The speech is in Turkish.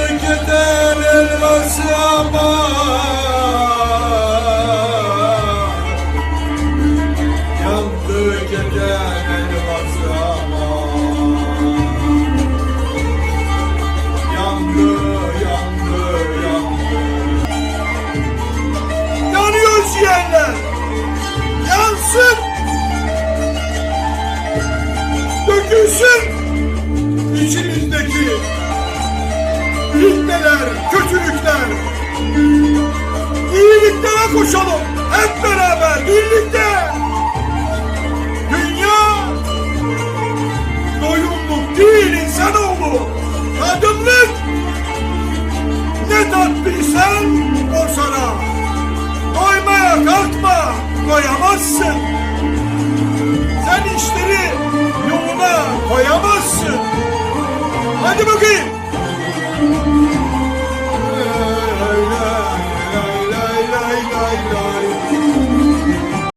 memlekete elması ama yanıyor ciğerler. Yansın. Dökülsün. Fitneler, kötülükler. İyiliklere koşalım. Hep beraber birlikte. Dünya doyumluk değil insanoğlu. Tadımlık ne tatlıysan o sana. Doymaya kalkma, doyamazsın. Sen işleri yoluna koyamazsın. Hadi bakayım lay lay lay lay lay